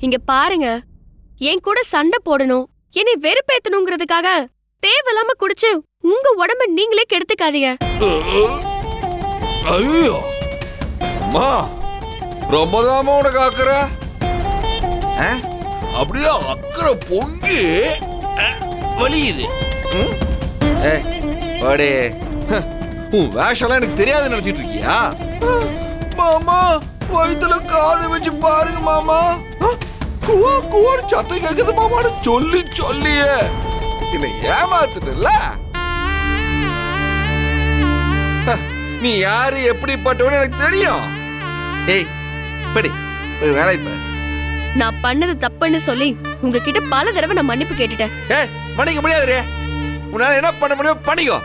இங்க பாருங்க. என் கூட சண்டை போடணும் என்னை வெறுப்பேத்தணுங்கிறதுக்காக தேவையில்லாம குடிச்சு உங்க உடம்ப நீங்களே கெடுத்துக்காதீங்க. ஐயோ. அம்மா ரொம்ப தாமா உனக்கு அக்கறை ஆ? அப்படியே அக்கறை பொங்கி வலியுது ஏய், உன் வேஷம்லாம் எனக்கு தெரியாது நினைச்சிட்டு இருக்கியா? வயித்துல காது வச்சு பாருங்க மாமா. குவா குவான்னு சத்தம் கேக்குது மாமான்னு சொல்லி சொல்லியே. என்னை ஏமாத்துட்டல நீ யாரு எப்படிப்பட்டவன்னு எனக்கு தெரியும். ஏய் படி போய் வேலை பாரு நான் பண்ணது தப்புன்னு சொல்லி உங்ககிட்ட பல தடவை நான் மன்னிப்பு கேட்டுட்டேன். ஏய் பண்ணிக்க முடியாது உன்னால என்ன பண்ண முடியும் பண்ணிக்கோ.